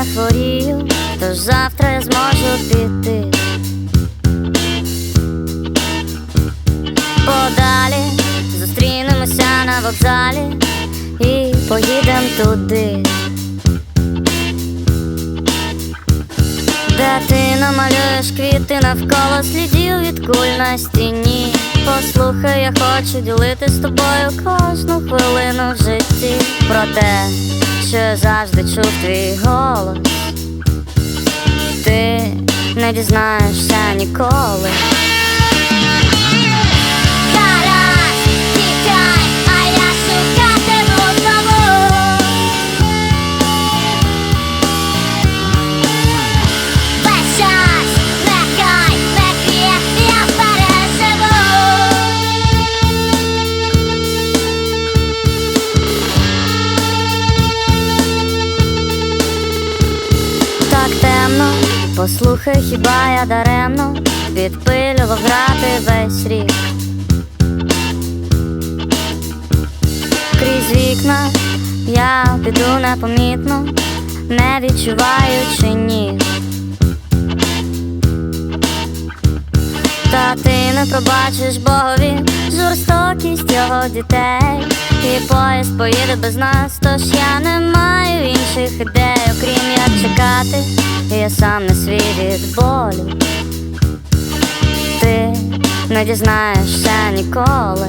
не хворію, тож завтра я зможу піти. Подалі зустрінемося на вокзалі і поїдем туди. Де ти намалюєш квіти навколо слідів від куль на стіні. Послухай, я хочу ділити з тобою кожну хвилину в житті. Про те, що завжди чув твій голос. Ти не дізнаєшся ніколи. Так послухай, хіба я даремно відпилював грати весь рік. Крізь вікна я піду непомітно, не відчуваючи ніг. Та ти не пробачиш Богові жорстокість його дітей. І поїзд поїде без нас, тож я не маю інших ідей, окрім як чекати, сам не свій від болю. Ти не дізнаєшся ніколи.